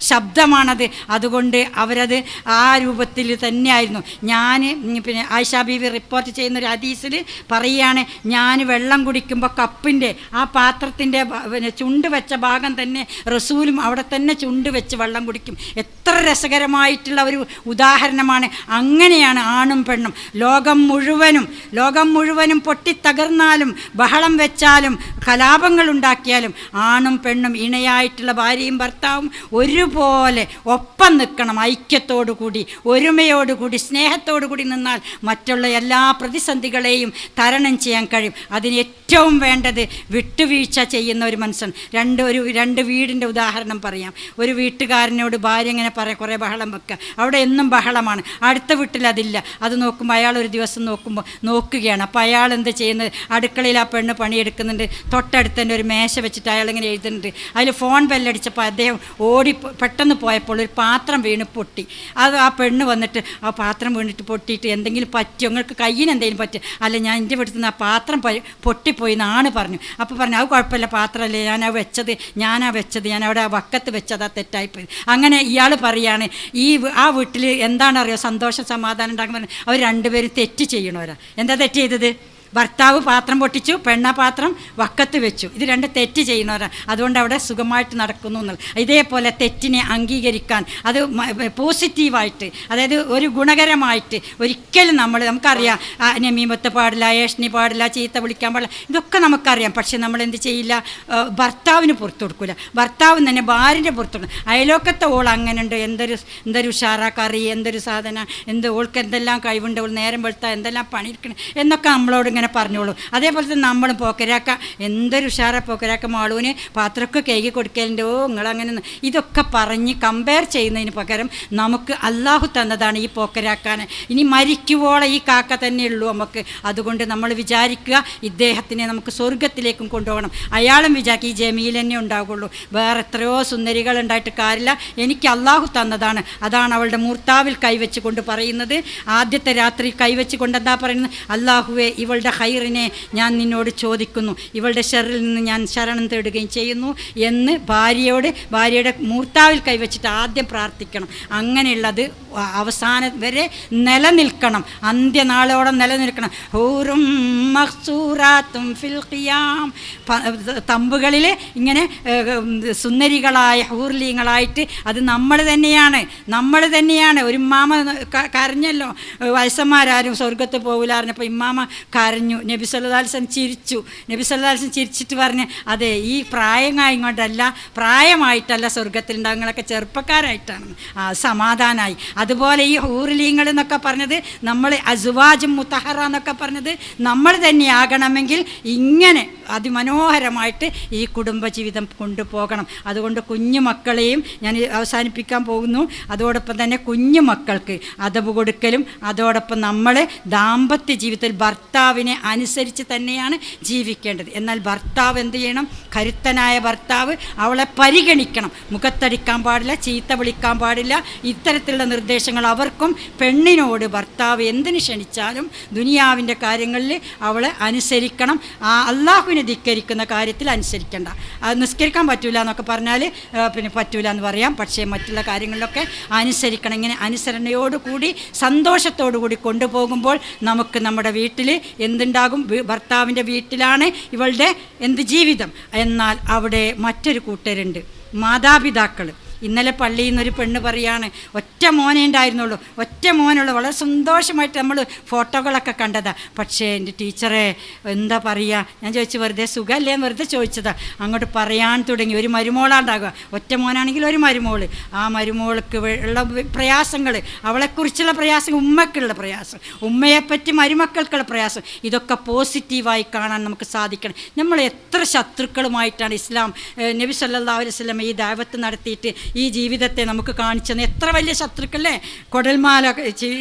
ശബ്ദമാണത്. അതുകൊണ്ട് അവരത് ആ രൂപത്തിൽ തന്നെയായിരുന്നു. ഞാൻ പിന്നെ ആയിഷ ബീവി റിപ്പോർട്ട് ചെയ്യുന്ന ഒരു ഹദീസിൽ പറയുകയാണ് ഞാൻ വെള്ളം കുടിക്കുമ്പോൾ കപ്പിന്റെ ആ പാത്രത്തിന്റെ പിന്നെ ചുണ്ട് വെച്ച ഭാഗം തന്നെ റസൂലും അവിടെ തന്നെ ചുണ്ട് വെച്ച് വെള്ളം കുടിക്കും. എത്ര രസകരമായിട്ടുള്ള ഒരു ഉദാഹരണമാണ്. അങ്ങനെയാണ് ആണും പെണ്ണും. ലോകം മുഴുവനും ലോകം മുഴുവനും പൊട്ടിത്തകർന്നാലും ബഹളം വെച്ചാലും കലാപങ്ങൾ ഉണ്ടാക്കിയാലും ആണും പെണ്ണും ഇണയായിട്ടുള്ള ഭാര്യയും ഭർത്താവും ഒരുപോലെ ഒപ്പം നിൽക്കണം ഐക്യത്തോടു കൂടി ഒരുമയോടുകൂടി സ്നേഹത്തോടു കൂടി നിന്നാൽ മറ്റുള്ള എല്ലാ പ്രതിസന്ധികളെയും തരണം ചെയ്യാൻ കഴിയും. അതിന് ഏറ്റവും വേണ്ടത് വിട്ടുവീഴ്ച ചെയ്യുന്ന ഒരു മനുഷ്യൻ. രണ്ട് ഒരു രണ്ട് വീടിന്റെ ഉദാഹരണം പറയാം. ഒരു വീട്ടുകാരനോട് ഭാര്യ ഇങ്ങനെ പറയാം കുറേ ബഹളം വെക്കുക അവിടെ എന്നും ബഹളമാണ്. അടുത്ത വീട്ടിൽ അതില്ല. അത് നോക്കുമ്പോൾ അയാൾ ഒരു ദിവസം നോക്കുമ്പോൾ നോക്കുകയാണ് അപ്പോൾ അയാൾ എന്ത് ചെയ്യുന്നത് അടുക്കളയിൽ ആ പെണ്ണ് പണിയെടുക്കുന്നുണ്ട്. തൊട്ടടുത്ത് തന്നെ ഒരു മേശ വെച്ചിട്ട് അയാൾ ഇങ്ങനെ എഴുതുന്നുണ്ട്. അതിൽ ഫോൺ ബെല്ലടിച്ചപ്പോൾ അദ്ദേഹം ഓടി പെട്ടെന്ന് പോയപ്പോൾ ഒരു പാത്രം വീണ് പൊട്ടി. അത് ആ പെണ്ണ് വന്നിട്ട് ആ പാത്രം വീണിട്ട് പൊട്ടിയിട്ട് എന്തെങ്കിലും പറ്റിയോ നിങ്ങൾക്ക് കയ്യിന് എന്തെങ്കിലും പറ്റും അല്ല ഞാൻ എന്റെ വീട്ടിൽ നിന്ന് ആ പാത്രം പൊട്ടിപ്പോയി എന്നാണ് പറഞ്ഞു. അപ്പോൾ പറഞ്ഞു അത് കുഴപ്പമില്ല പാത്രമല്ലേ? ഞാൻ ആ വെച്ചത് ഞാനാ വെച്ചത് ഞാൻ അവിടെ ആ വക്കത്ത് വെച്ചത് ആ തെറ്റായിപ്പോയി അങ്ങനെ ഇയാൾ പറയാണ് ഈ ആ വീട്ടിൽ എന്താണെന്നറിയോ? സന്തോഷം സമാധാനം ഉണ്ടാകുമ്പോൾ അവർ രണ്ടുപേരും തെറ്റ് ചെയ്യണവരാ. എന്താ തെറ്റ് ചെയ്തത്? ഭർത്താവ് പാത്രം പൊട്ടിച്ചു പെണ്ണ പാത്രം വക്കത്ത് വെച്ചു. ഇത് രണ്ട് തെറ്റ് ചെയ്യുന്നവരാണ് അതുകൊണ്ട് അവിടെ സുഖമായിട്ട് നടക്കുന്നു എന്നുള്ളത്. ഇതേപോലെ തെറ്റിനെ അംഗീകരിക്കാൻ അത് പോസിറ്റീവായിട്ട് അതായത് ഒരു ഗുണകരമായിട്ട് ഒരിക്കലും നമ്മൾ നമുക്കറിയാം നമീമത്ത് പാടില്ല ഏഷ്ണി പാടില്ല ചീത്ത വിളിക്കാൻ പാടില്ല ഇതൊക്കെ നമുക്കറിയാം. പക്ഷെ നമ്മൾ എന്ത് ചെയ്യില്ല ഭർത്താവിന് പുറത്തു കൊടുക്കില്ല ഭർത്താവ് തന്നെ ഭാര്യന്റെ പുറത്തു കൊടുക്കും. അയലോക്കത്തെ ഓൾ അങ്ങനെ ഉണ്ട് എന്തൊരു എന്തൊരു ഉഷാറാ കറി എന്തൊരു സാധന എന്ത് ഓൾക്ക് എന്തെല്ലാം കഴിവുണ്ട് ഓൾ നേരം വെളുത്താൽ എന്തെല്ലാം പണിയെടുക്കണം എന്നൊക്കെ നമ്മളോട് ഇങ്ങനെ പറഞ്ഞോളൂ. അതേപോലെ തന്നെ നമ്മളും പോക്കരാക്ക എന്തൊരു ഉഷാറ പോക്കരാക്ക മാളൂന്. പാത്രമൊക്കെ കേകി കൊടുക്കലുണ്ട്. ഓ നിങ്ങളങ്ങനെ ഇതൊക്കെ പറഞ്ഞ് കമ്പയർ ചെയ്യുന്നതിന് പകരം നമുക്ക് അള്ളാഹു തന്നതാണ് ഈ പോക്കരാക്കാൻ ഇനി മരിക്കുവോളം ഈ കാക്ക തന്നെ ഉള്ളൂ നമുക്ക്. അതുകൊണ്ട് നമ്മൾ വിചാരിക്കുക ഇദ്ദേഹത്തിനെ നമുക്ക് സ്വർഗത്തിലേക്കും കൊണ്ടുപോകണം. അയാളും വിചാരിക്കുക ഈ ജമീൽ തന്നെ ഉണ്ടാവുള്ളൂ. വേറെ എത്രയോ സുന്ദരികൾ ഉണ്ടായിട്ട് കാര്യമില്ല. എനിക്ക് അള്ളാഹു തന്നതാണ്. അതാണ് അവളുടെ മൂർത്താവിൽ കൈവച്ച് കൊണ്ട് പറയുന്നത്. ആദ്യത്തെ രാത്രി കൈവച്ച് കൊണ്ട് എന്താ പറയുന്നത്? അള്ളാഹുവെ ഇവളുടെ ഹൈറിനെ ഞാൻ നിന്നോട് ചോദിക്കുന്നു. ഇവളുടെ ഷെറിൽ നിന്ന് ഞാൻ ശരണം തേടുകയും ചെയ്യുന്നു എന്ന് ഭാര്യയോട് ഭാര്യയുടെ മൂർത്താവിൽ കൈവച്ചിട്ട് ആദ്യം പ്രാർത്ഥിക്കണം. അങ്ങനെയുള്ളത് അവസാന വരെ നിലനിൽക്കണം. അന്ത്യനാളോടെ നിലനിൽക്കണം. ഹൂറും മഹ്സൂറാത്തും ഫിൽഖിയാം തമ്പുകളിൽ ഇങ്ങനെ സുന്ദരികളായ ഹൂർലീങ്ങളായിട്ട് അത് നമ്മൾ തന്നെയാണ്. നമ്മൾ തന്നെയാണ്. ഒരു ഇമ്മാമ കരഞ്ഞല്ലോ. വയസ്സന്മാരാരും സ്വർഗത്ത് പോകില്ലായിരുന്നു അപ്പോൾ ഇമ്മാമ കരഞ്ഞു നബി സല്ലാസ്ലം ചിരിച്ചു. നബി സല്ലാസ്ലം ചിരിച്ചിട്ട് പറഞ്ഞ് അതെ ഈ പ്രായമായി കൊണ്ടല്ല പ്രായമായിട്ടല്ല സ്വർഗത്തിലുണ്ടാകും നിങ്ങളൊക്കെ ചെറുപ്പക്കാരായിട്ടാണ്. സമാധാനമായി അതുപോലെ ഈ ഹൂർലീങ്ങൾ എന്നൊക്കെ പറഞ്ഞത് നമ്മൾ അസുവാജും മുത്തഹറ എന്നൊക്കെ പറഞ്ഞത് നമ്മൾ തന്നെയാകണമെങ്കിൽ ഇങ്ങനെ അതിമനോഹരമായിട്ട് ഈ കുടുംബജീവിതം കൊണ്ടുപോകണം. അതുകൊണ്ട് കുഞ്ഞു മക്കളെയും ഞാൻ അവസാനിപ്പിക്കാൻ പോകുന്നു. അതോടൊപ്പം തന്നെ കുഞ്ഞു മക്കൾക്ക് അതവ് കൊടുക്കലും അതോടൊപ്പം നമ്മൾ ദാമ്പത്യ ജീവിതത്തിൽ ഭർത്താവിനെ അനുസരിച്ച് തന്നെയാണ് ജീവിക്കേണ്ടത്. എന്നാൽ ഭർത്താവ് എന്ത് ചെയ്യണം? കരുത്തനായ ഭർത്താവ് അവളെ പരിഗണിക്കണം. മുഖത്തടിക്കാൻ പാടില്ല ചീത്ത വിളിക്കാൻ പാടില്ല. ഇത്തരത്തിലുള്ള നിർദ്ദേശങ്ങൾ അവർക്കും പെണ്ണിനോട് ഭർത്താവ് എന്തിന് ക്ഷണിച്ചാലും ദുനിയാവിന്റെ കാര്യങ്ങളിൽ അവളെ അനുസരിക്കണം. ആ അള്ളാഹുവിനെ ധിക്കരിക്കുന്ന കാര്യത്തിൽ അനുസരിക്കേണ്ട. അത് നിസ്കരിക്കാൻ പറ്റൂല എന്നൊക്കെ പറഞ്ഞാൽ പിന്നെ പറ്റൂല എന്ന് പറയാം. പക്ഷേ മറ്റുള്ള കാര്യങ്ങളിലൊക്കെ അനുസരിക്കണം. ഇങ്ങനെ അനുസരണയോടുകൂടി സന്തോഷത്തോടു കൂടി കൊണ്ടുപോകുമ്പോൾ നമുക്ക് നമ്മുടെ വീട്ടിൽ എന്തുണ്ടാകും? ഭർത്താവിന്റെ വീട്ടിലാണ് ഇവളുടെ എന്ത് ജീവിതം? എന്നാൽ അവിടെ മറ്റൊരു കൂട്ടരുണ്ട്. മാതാപിതാക്കൾ ഇന്നലെ പള്ളിയിൽ നിന്നൊരു പെണ്ണ് പറയാണ് ഒറ്റ മോനേ ഉണ്ടായിരുന്നുള്ളൂ ഒറ്റ മോനുള്ളൂ. വളരെ സന്തോഷമായിട്ട് നമ്മൾ ഫോട്ടോകളൊക്കെ കണ്ടതാ. പക്ഷേ എന്റെ ടീച്ചറെ എന്താ പറയുക ഞാൻ ചോദിച്ചു വെറുതെ സുഖമല്ലേ എന്ന് വെറുതെ ചോദിച്ചതാ. അങ്ങോട്ട് പറയാൻ തുടങ്ങി. ഒരു മരുമോളാണ്ടാകുക. ഒറ്റ മോനാണെങ്കിൽ ഒരു മരുമോൾ. ആ മരുമോൾക്ക് ഉള്ള പ്രയാസങ്ങൾ അവളെക്കുറിച്ചുള്ള പ്രയാസം ഉമ്മക്കുള്ള പ്രയാസം ഉമ്മയെപ്പറ്റി മരുമക്കൾക്കുള്ള പ്രയാസം ഇതൊക്കെ പോസിറ്റീവായി കാണാൻ നമുക്ക് സാധിക്കണം. നമ്മൾ എത്ര ശത്രുക്കളുമായിട്ടാണ് ഇസ്ലാം നബി സല്ലാ അലൈഹി സ്വലം ഈ ദാവത്ത് നടത്തിയിട്ട് ഈ ജീവിതത്തെ നമുക്ക് കാണിച്ചെന്ന് എത്ര വലിയ ശത്രുക്കളെ കൊടൽമാല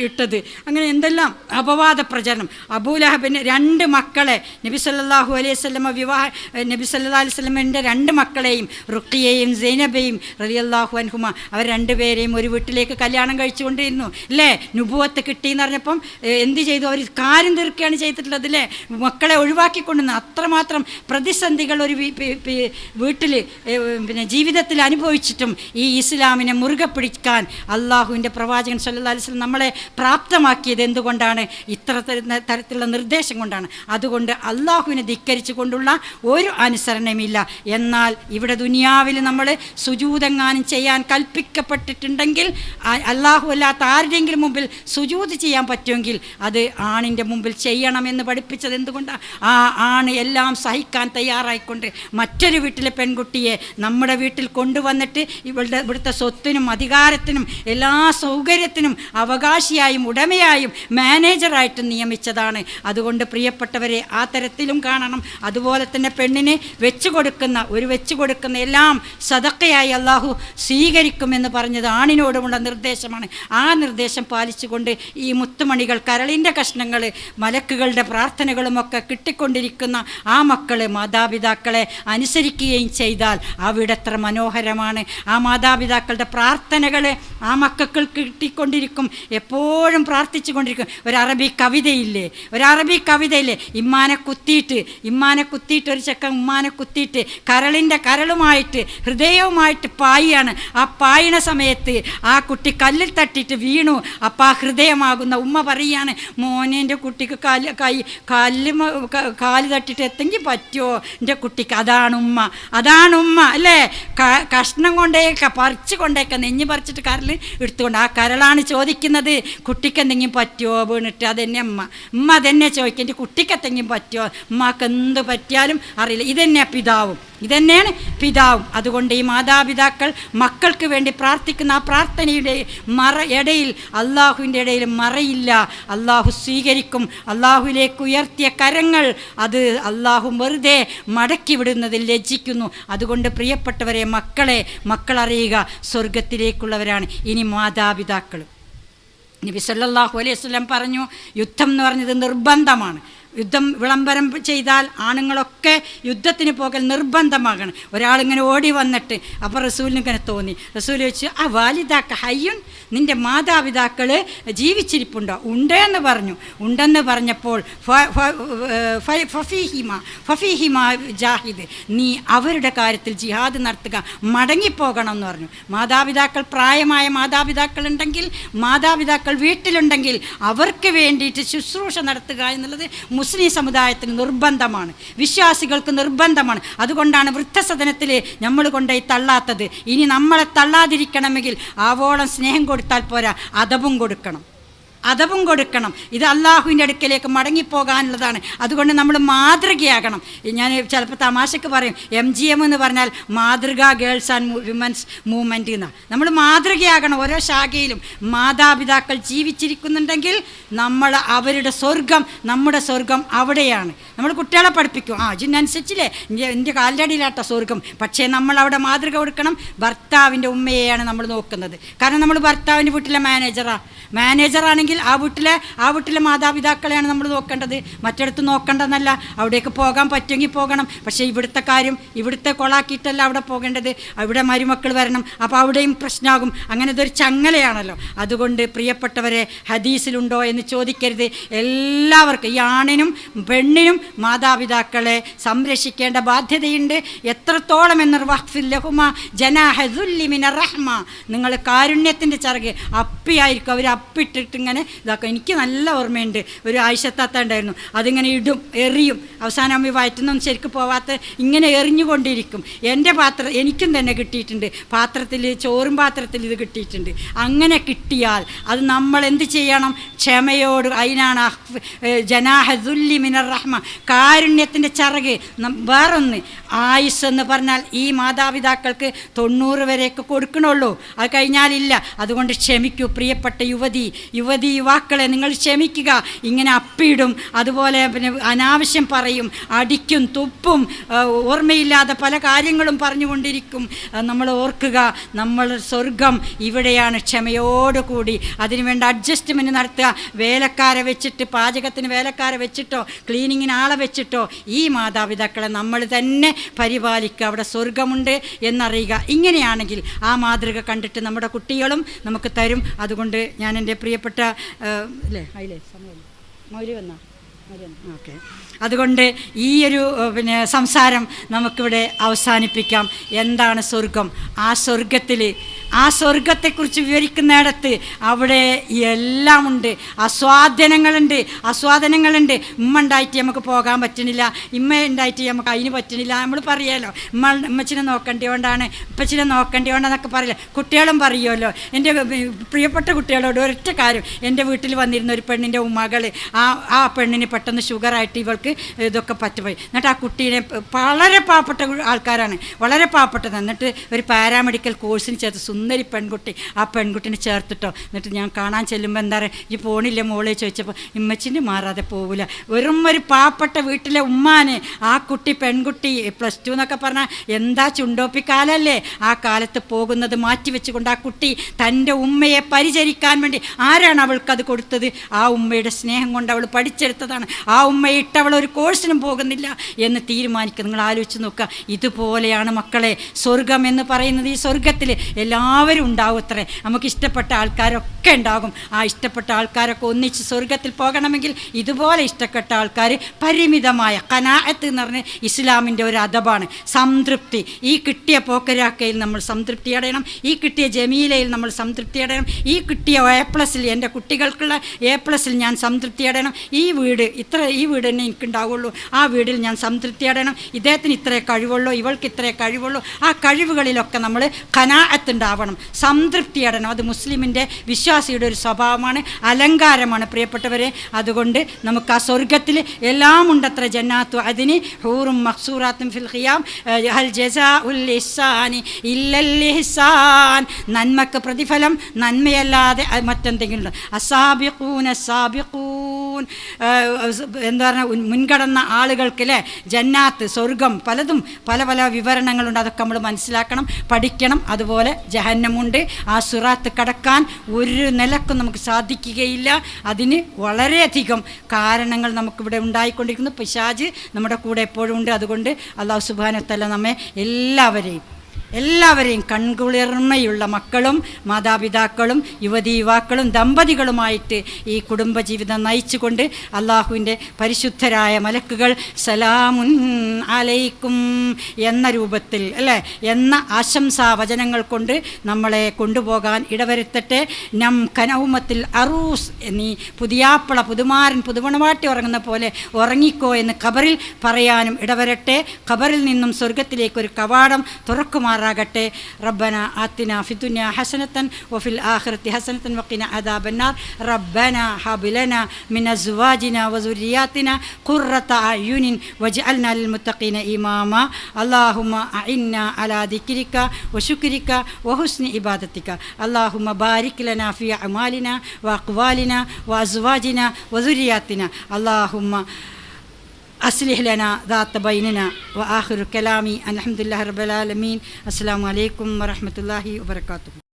ഇട്ടത്. അങ്ങനെ എന്തെല്ലാം അപവാദ പ്രചരണം. അബൂലഹബിന് രണ്ട് മക്കളെ നബി സല്ലാഹു അലൈഹി സ്വലമ വിവാഹ നബി സല്ലാ അലൈഹി സ്വലമിന്റെ രണ്ട് മക്കളെയും റുക്കിയെയും സൈനബയും റലിയല്ലാഹു അൻഹുമ അവർ രണ്ടുപേരെയും ഒരു വീട്ടിലേക്ക് കല്യാണം കഴിച്ചുകൊണ്ടിരുന്നു. അല്ലേ നുബുവത്ത് കിട്ടിയെന്ന് പറഞ്ഞപ്പം എന്ത് ചെയ്തു? അവർ കാര്യം തീർക്കുകയാണ് ചെയ്തിട്ടുള്ളത് അല്ലേ മക്കളെ ഒഴിവാക്കിക്കൊണ്ടുവന്ന് അത്രമാത്രം പ്രതിസന്ധികൾ ഒരു വീട്ടിൽ പിന്നെ ജീവിതത്തിൽ അനുഭവിച്ചിട്ടും ഇസ്ലാമിനെ മുറുകെ പിടിക്കാൻ അള്ളാഹുവിന്റെ പ്രവാചകൻ സല്ലല്ലാഹു അലൈഹി വസല്ലം നമ്മളെ പ്രാപ്തമാക്കിയത് എന്തുകൊണ്ടാണ്? ഇത്ര തരത്തിലുള്ള നിർദ്ദേശം കൊണ്ടാണ്. അതുകൊണ്ട് അള്ളാഹുവിനെ ധിക്കരിച്ചു കൊണ്ടുള്ള ഒരു അനുസരണമില്ല എന്നാൽ ഇവിടെ ദുനിയാവിൽ നമ്മൾ സുജൂതെങ്ങാനും ചെയ്യാൻ കൽപ്പിക്കപ്പെട്ടിട്ടുണ്ടെങ്കിൽ അള്ളാഹു അല്ലാത്ത ആരുടെയെങ്കിലും മുമ്പിൽ സുജൂത് ചെയ്യാൻ പറ്റുമെങ്കിൽ അത് ആണിന്റെ മുമ്പിൽ ചെയ്യണമെന്ന് പഠിപ്പിച്ചത് എന്തുകൊണ്ടാണ് ആ ആണ് എല്ലാം സഹിക്കാൻ തയ്യാറായിക്കൊണ്ട് മറ്റൊരു വീട്ടിലെ പെൺകുട്ടിയെ നമ്മുടെ വീട്ടിൽ കൊണ്ടുവന്നിട്ട് ഇവളുടെ ഇവിടുത്തെ സ്വത്തിനും അധികാരത്തിനും എല്ലാ സൗകര്യത്തിനും അവകാശിയായും ഉടമയായും മാനേജറായിട്ടും നിയമിച്ചതാണ്. അതുകൊണ്ട് പ്രിയപ്പെട്ടവരെ ആ തരത്തിലും കാണണം. അതുപോലെ തന്നെ പെണ്ണിനെ വെച്ചു കൊടുക്കുന്ന ഒരു വെച്ചു കൊടുക്കുന്ന എല്ലാം സതക്കയായി അള്ളാഹു സ്വീകരിക്കുമെന്ന് പറഞ്ഞത് ആണിനോടുമുള്ള നിർദ്ദേശമാണ്. ആ നിർദ്ദേശം പാലിച്ചുകൊണ്ട് ഈ മുത്തുമണികൾ കരളിന്റെ കഷ്ണങ്ങൾ മലക്കുകളുടെ പ്രാർത്ഥനകളുമൊക്കെ കിട്ടിക്കൊണ്ടിരിക്കുന്ന ആ മക്കൾ മാതാപിതാക്കളെ അനുസരിക്കുകയും ചെയ്താൽ അവിടെ എത്ര മനോഹരമാണ്. ആ മാതാപിതാക്കളുടെ പ്രാർത്ഥനകൾ ആ മക്കൾക്ക് കിട്ടിക്കൊണ്ടിരിക്കും. എപ്പോഴും പ്രാർത്ഥിച്ചു കൊണ്ടിരിക്കും. ഒരു അറബി കവിതയില്ലേ? ഒരു അറബി കവിതയില്ലേ? ഇമ്മാനെ കുത്തിയിട്ട് ഇമ്മാനെ കുത്തിയിട്ട് ഒരു ചെക്കൻ ഉമ്മാനെ കുത്തിയിട്ട് കരളിന്റെ കരളുമായിട്ട് ഹൃദയവുമായിട്ട് പായാണ് ആ പായണ സമയത്ത് ആ കുട്ടി കല്ലിൽ തട്ടിയിട്ട് വീണു. അപ്പം ആ ഹൃദയമാകുന്ന ഉമ്മ പറയാണ് മോനെ കുട്ടിക്ക് കാൽ കൈ കാലിൽ കാൽ തട്ടിയിട്ട് എത്തെങ്കിൽ പറ്റുമോ എന്റെ കുട്ടിക്ക് അതാണ് ഉമ്മ അതാണ് ഉമ്മ. അല്ലേ? കഷ്ണം കഷ്ണം കൊണ്ടേക്ക പറിച്ചു കൊണ്ടേക്ക നെഞ്ഞ് പറിച്ചിട്ട് കരൽ എടുത്തുകൊണ്ട് ആ കരളാണ് ചോദിക്കുന്നത്. കുട്ടിക്ക് എന്തെങ്കിലും പറ്റുമോ വീണിട്ട് അതെന്നെ അമ്മ. ഉമ്മ അതെന്നെ ചോദിക്കും. എന്റെ കുട്ടിക്ക് എന്തെങ്കിലും പറ്റുമോ അമ്മയ്ക്ക് എന്ത് പറ്റിയാലും അറിയില്ല. ഇതെന്നെ പിതാവും. ഇതന്നെയാണ് പിതാവും. അതുകൊണ്ട് ഈ മാതാപിതാക്കൾ മക്കൾക്ക് വേണ്ടി പ്രാർത്ഥിക്കുന്ന ആ പ്രാർത്ഥനയുടെ മറ ഇടയിൽ അള്ളാഹുവിന്റെ ഇടയിൽ മറയില്ല. അള്ളാഹു സ്വീകരിക്കും. അള്ളാഹുവിലേക്ക് ഉയർത്തിയ കരങ്ങൾ അത് അള്ളാഹു വെറുതെ മടക്കി വിടുന്നതിൽ ലജ്ജിക്കുന്നു. അതുകൊണ്ട് പ്രിയപ്പെട്ടവരെ മക്കളെ മക്കളറിയുക സ്വർഗത്തിലേക്കുള്ളവരാണ് ഇനി മാതാപിതാക്കൾ നബി സല്ലല്ലാഹു അലൈഹി വസല്ലം പറഞ്ഞു യുദ്ധം എന്ന് പറഞ്ഞത് നിർബന്ധമാണ്. യുദ്ധം വിളംബരം ചെയ്താൽ ആണുങ്ങളൊക്കെ യുദ്ധത്തിന് പോകൽ നിർബന്ധമാകണം. ഒരാളിങ്ങനെ ഓടി വന്നിട്ട് അപ്പോൾ റസൂലിന് ഇങ്ങനെ തോന്നി. റസൂൽ ചോദിച്ചു ആ വാലിതാക്ക ഹയ്യുൻ? നിന്റെ മാതാപിതാക്കൾ ജീവിച്ചിരിപ്പുണ്ടോ? ഉണ്ടെന്ന് പറഞ്ഞു. ഉണ്ടെന്ന് പറഞ്ഞപ്പോൾ ഫഫീഹിമ ഫഫീഹിമ ജാഹിദ് നീ അവരുടെ കാര്യത്തിൽ ജിഹാദ് നടത്തുക മടങ്ങിപ്പോകണം എന്ന് പറഞ്ഞു. മാതാപിതാക്കൾ പ്രായമായ മാതാപിതാക്കൾ ഉണ്ടെങ്കിൽ മാതാപിതാക്കൾ വീട്ടിലുണ്ടെങ്കിൽ അവർക്ക് വേണ്ടിയിട്ട് ശുശ്രൂഷ നടത്തുക എന്നുള്ളത് മുസ്ലിം സമുദായത്തിന് നിർബന്ധമാണ്. വിശ്വാസികൾക്ക് നിർബന്ധമാണ്. അതുകൊണ്ടാണ് വൃദ്ധസദനത്തിൽ നമ്മൾ കൊണ്ടുപോയി തള്ളാത്തത്. ഇനി നമ്മളെ തള്ളാതിരിക്കണമെങ്കിൽ ആവോളം സ്നേഹം കൊടുത്താൽ പോരാ അതവും കൊടുക്കണം. അതവും കൊടുക്കണം. ഇത് അള്ളാഹുവിന്റെ അടുക്കലേക്ക് മടങ്ങിപ്പോകാനുള്ളതാണ്. അതുകൊണ്ട് നമ്മൾ മാതൃകയാകണം. ഞാൻ ചിലപ്പോൾ തമാശക്ക് പറയും എം ജി എം എന്ന് പറഞ്ഞാൽ മാതൃക ഗേൾസ് ആൻഡ് വിമൻസ് മൂവ്മെന്റ് എന്നാണ് നമ്മൾ മാതൃകയാകണം ഓരോ ശാഖയിലും. മാതാപിതാക്കൾ ജീവിച്ചിരിക്കുന്നുണ്ടെങ്കിൽ നമ്മൾ അവരുടെ സ്വർഗം നമ്മുടെ സ്വർഗം അവിടെയാണ്. നമ്മൾ കുട്ടികളെ പഠിപ്പിക്കും. ആ അതിനനുസരിച്ചില്ലേ എന്റെ അടിയിലാട്ട സ്വർഗം. പക്ഷേ നമ്മൾ അവിടെ മാതൃക കൊടുക്കണം. ഭർത്താവിന്റെ ഉമ്മയെയാണ് നമ്മൾ നോക്കുന്നത്. കാരണം നമ്മൾ ഭർത്താവിന്റെ വീട്ടിലെ മാനേജറാണ് മാനേജറാണെങ്കിൽ ആ വീട്ടിലെ ആ വീട്ടിലെ മാതാപിതാക്കളെയാണ് നമ്മൾ നോക്കേണ്ടത്. മറ്റിടത്ത് നോക്കേണ്ടതെന്നല്ല അവിടേക്ക് പോകാൻ പറ്റുമെങ്കിൽ പോകണം. പക്ഷേ ഇവിടുത്തെ കാര്യം ഇവിടുത്തെ കൊളാക്കിയിട്ടല്ല അവിടെ പോകേണ്ടത്. അവിടെ മരുമക്കൾ വരണം. അപ്പോൾ അവിടെയും പ്രശ്നമാകും അങ്ങനെ ഇതൊരു ചങ്ങലയാണല്ലോ. അതുകൊണ്ട് പ്രിയപ്പെട്ടവരെ ഹദീസിലുണ്ടോ എന്ന് ചോദിക്കരുത്. എല്ലാവർക്കും ഈ ആണിനും പെണ്ണിനും മാതാപിതാക്കളെ സംരക്ഷിക്കേണ്ട ബാധ്യതയുണ്ട്. എത്രത്തോളം എന്നർ വഖ്ഫില്ലഹുമ റഹ്മ. നിങ്ങൾ കാരുണ്യത്തിന്റെ ചിറക് അപ്പിയായിരിക്കും. അവർ അപ്പിട്ടിട്ട് ഇങ്ങനെ ഇതാക്കും എനിക്ക് നല്ല ഓർമ്മയുണ്ട്. ഒരു ആയിഷത്താത്ത ഉണ്ടായിരുന്നു. അതിങ്ങനെ ഇടും എറിയും. അവസാനം ഈ വയറ്റുന്നൊന്നും ശരിക്കും പോവാത്ത ഇങ്ങനെ എറിഞ്ഞുകൊണ്ടിരിക്കും. എന്റെ പാത്രം എനിക്കും തന്നെ കിട്ടിയിട്ടുണ്ട്. പാത്രത്തിൽ ചോറും പാത്രത്തിൽ ഇത് കിട്ടിയിട്ടുണ്ട്. അങ്ങനെ കിട്ടിയാൽ അത് നമ്മൾ എന്ത് ചെയ്യണം? ക്ഷമയോട് അതിനാണ് ജനാഹദുല്ലി മിനർ റഹ്മ. കാരുണ്യത്തിന്റെ ചിറക് വേറൊന്ന്. ആയുസ് എന്ന് പറഞ്ഞാൽ ഈ മാതാപിതാക്കൾക്ക് തൊണ്ണൂറ് വരെയൊക്കെ കൊടുക്കണുള്ളൂ. അത് കഴിഞ്ഞാലില്ല. അതുകൊണ്ട് ക്ഷമിക്കൂ പ്രിയപ്പെട്ട യുവതി. യുവതി യുവാക്കളെ നിങ്ങൾ ക്ഷമിക്കുക. ഇങ്ങനെ അപ്പിയിടും അതുപോലെ പിന്നെ അനാവശ്യം പറയും അടിക്കും തുപ്പും ഓർമ്മയില്ലാതെ പല കാര്യങ്ങളും പറഞ്ഞുകൊണ്ടിരിക്കും. നമ്മൾ ഓർക്കുക നമ്മൾ സ്വർഗം ഇവിടെയാണ് ക്ഷമയോടുകൂടി. അതിനുവേണ്ട അഡ്ജസ്റ്റ്മെന്റ് നടത്തുക. വേലക്കാരെ വെച്ചിട്ട് പാചകത്തിന് വേലക്കാരെ വെച്ചിട്ടോ ക്ലീനിങ്ങിന് ആളെ വെച്ചിട്ടോ ഈ മാതാപിതാക്കളെ നമ്മൾ തന്നെ പരിപാലിക്കുക. അവിടെ സ്വർഗമുണ്ട് എന്നറിയുക. ഇങ്ങനെയാണെങ്കിൽ ആ മാതൃക കണ്ടിട്ട് നമ്മുടെ കുട്ടികളും നമുക്ക് തരും. അതുകൊണ്ട് ഞാൻ എന്റെ പ്രിയപ്പെട്ട അല്ലേ? അതിലേ സമയം മൗലി വന്നാ. ഓക്കെ. അതുകൊണ്ട് ഈ ഒരു പിന്നെ സംസാരം നമുക്കിവിടെ അവസാനിപ്പിക്കാം. എന്താണ് സ്വർഗം ആ സ്വർഗത്തിൽ ആ സ്വർഗത്തെക്കുറിച്ച് വിവരിക്കുന്നിടത്ത് അവിടെ എല്ലാം ഉണ്ട് അസ്വാദനങ്ങളുണ്ട് ആസ്വാദനങ്ങളുണ്ട്. ഉമ്മ ഉണ്ടായിട്ട് നമുക്ക് പോകാൻ പറ്റണില്ല ഇമ്മ ഉണ്ടായിട്ട് നമുക്ക് അതിന് പറ്റണില്ല നമ്മൾ പറയാലോ ഉമ്മ ഉമ്മച്ചിനെ നോക്കേണ്ടതുകൊണ്ടാണ് ഉപ്പച്ചിനെ നോക്കേണ്ടതുകൊണ്ടാന്നൊക്കെ പറയില്ല. കുട്ടികളും പറയുമല്ലോ. എന്റെ പ്രിയപ്പെട്ട കുട്ടികളോട് ഒരൊറ്റ കാര്യം. എന്റെ വീട്ടിൽ വന്നിരുന്ന ഒരു പെണ്ണിന്റെ മകൾ ആ ആ പെണ്ണിന് പെട്ടെന്ന് ഷുഗറായിട്ട് ഇവൾക്ക് ഇതൊക്കെ പറ്റുപോയി. എന്നിട്ട് ആ കുട്ടീനെ വളരെ പാവപ്പെട്ട ആൾക്കാരാണ്. വളരെ പാവപ്പെട്ടത് എന്നിട്ട് ഒരു പാരാമെഡിക്കൽ കോഴ്സിന് ചേർത്ത് സുന്ദരി പെൺകുട്ടി. ആ പെൺകുട്ടിനെ ചേർത്തിട്ടോ. എന്നിട്ട് ഞാൻ കാണാൻ ചെല്ലുമ്പോൾ എന്താ പറയുക ഈ പോണില്ല മോളെ? ചോദിച്ചപ്പോൾ ഇമ്മച്ചിന് മാറാതെ പോവില്ല വെറും ഒരു പാവപ്പെട്ട വീട്ടിലെ ഉമ്മാന് ആ കുട്ടി പെൺകുട്ടി പ്ലസ് ടു എന്നൊക്കെ പറഞ്ഞാൽ എന്താ ചുണ്ടോപ്പിക്കാലല്ലേ? ആ കാലത്ത് പോകുന്നത് മാറ്റി വെച്ചുകൊണ്ട് ആ കുട്ടി തന്റെ ഉമ്മയെ പരിചരിക്കാൻ വേണ്ടി ആരാണ് അവൾക്കത് കൊടുത്തത്? ആ ഉമ്മയുടെ സ്നേഹം കൊണ്ട് അവൾ പഠിച്ചെടുത്തതാണ്. ആ ഉമ്മയെ ഇട്ട് അവൾ ഒരു കോഴ്സിനും പോകുന്നില്ല എന്ന് തീരുമാനിക്കുക. നിങ്ങൾ ആലോചിച്ച് നോക്കുക. ഇതുപോലെയാണ് മക്കളെ സ്വർഗം എന്ന് പറയുന്നത് ഈ സ്വർഗത്തിൽ എല്ലാവരും ഉണ്ടാവും അത്രേ. നമുക്ക് ഇഷ്ടപ്പെട്ട ആൾക്കാരൊക്കെ ഉണ്ടാകും. ആ ഇഷ്ടപ്പെട്ട ആൾക്കാരൊക്കെ ഒന്നിച്ച് സ്വർഗത്തിൽ പോകണമെങ്കിൽ ഇതുപോലെ ഇഷ്ടപ്പെട്ട ആൾക്കാർ പരിമിതമായ കനായത്ത് എന്ന് പറഞ്ഞ ഇസ്ലാമിന്റെ ഒരു അദബാണ്. സംതൃപ്തി. ഈ കിട്ടിയ പോക്കരാക്കയിൽ നമ്മൾ സംതൃപ്തി അടയണം. ഈ കിട്ടിയ ജമീലയിൽ നമ്മൾ സംതൃപ്തി അടയണം. ഈ കിട്ടിയ എ പ്ലസിൽ എന്റെ കുട്ടികൾക്കുള്ള എ പ്ലസിൽ ഞാൻ സംതൃപ്തി അടയണം. ഈ വീട് ഇത്ര ഈ വീട് തന്നെ എനിക്കുണ്ടാവുള്ളൂ. ആ വീടിൽ ഞാൻ സംതൃപ്തി അടയണം. ഇദ്ദേഹത്തിന് ഇത്രേ കഴിവുള്ളൂ. ഇവൾക്ക് ഇത്രേ കഴിവുള്ളൂ. ആ കഴിവുകളിലൊക്കെ നമ്മൾ കനാഅത്തുണ്ടാവണം സംതൃപ്തി അടണം. അത് മുസ്ലിമിന്റെ വിശ്വാസിയുടെ ഒരു സ്വഭാവമാണ് അലങ്കാരമാണ് പ്രിയപ്പെട്ടവരെ. അതുകൊണ്ട് നമുക്ക് ആ സ്വർഗത്തിൽ എല്ലാം ഉണ്ടത്ര ജന്നാത്തു അതിന്. ഹൂറും മക്സൂറാത്തും ഫിൽഹിയാം ഹൽ ജസാ ഉൽ ഇല്ലല്ലിസാൻ നന്മക്ക് പ്രതിഫലം നന്മയല്ലാതെ മറ്റെന്തെങ്കിലും ഉണ്ട്? അസാബിഖൂൻ അസാബിഖൂൻ എന്താ പറഞ്ഞാൽ മുൻകടന്ന ആളുകൾക്ക് അല്ലേ ജന്നാത്ത് സ്വർഗം പലതും പല പല വിവരണങ്ങളുണ്ട്. അതൊക്കെ നമ്മൾ മനസ്സിലാക്കണം പഠിക്കണം. അതുപോലെ ജഹന്നമുണ്ട് ആ സുറാത്ത് കടക്കാൻ ഒരു നിലക്കും നമുക്ക് സാധിക്കുകയില്ല. അതിന് വളരെയധികം കാരണങ്ങൾ നമുക്കിവിടെ ഉണ്ടായിക്കൊണ്ടിരിക്കുന്നു. പിശാജ് നമ്മുടെ കൂടെ എപ്പോഴും ഉണ്ട്. അതുകൊണ്ട് അള്ളാഹു സുബാനത്തല്ല നമ്മെ എല്ലാവരെയും എല്ലാവരെയും കൺകുളിർമയുള്ള മക്കളും മാതാപിതാക്കളും യുവതി യുവാക്കളും ദമ്പതികളുമായിട്ട് ഈ കുടുംബജീവിതം നയിച്ചുകൊണ്ട് അള്ളാഹുവിന്റെ പരിശുദ്ധരായ മലക്കുകൾ സലാമുൻ അലൈക്കും എന്ന രൂപത്തിൽ അല്ലേ? എന്ന ആശംസാ വചനങ്ങൾ കൊണ്ട് നമ്മളെ കൊണ്ടുപോകാൻ ഇടവരുത്തട്ടെ. നം കനൗമത്തിൽ അറൂസ് എന്നീ പുതിയാപ്പള പുതുമാരൻ പുതുമണവാട്ടി ഉറങ്ങുന്ന പോലെ ഉറങ്ങിക്കോ എന്ന് ഖബറിൽ പറയാനും ഇടവരട്ടെ. ഖബറിൽ നിന്നും സ്വർഗത്തിലേക്ക് ഒരു കവാടം തുറക്കുമാറാകട്ടെ റബ്ബന ആത്തിന ഫിദുന്യ ഹസനത്തൻ വഫിൽ ആഖിറത്തി ഹസനത്തൻ വഖിന അദാബന്നാർ റബ്ബന ഹബിലന മിന സുവാജിന വസുരിയാത്തിന ഖുറത്ത അയുനിൻ വജ്അൽന ലിൽമുത്തഖീന ഇമാമ اللهم أعنا على ذكرك وشكرك وحسن عبادتك اللهم بارك لنا في أعمالنا وأقوالنا وأزواجنا وذرياتنا اللهم أصلح لنا ذات بيننا وآخر كلامي. أن الحمد لله رب العالمين. السلام عليكم ورحمة الله وبركاته.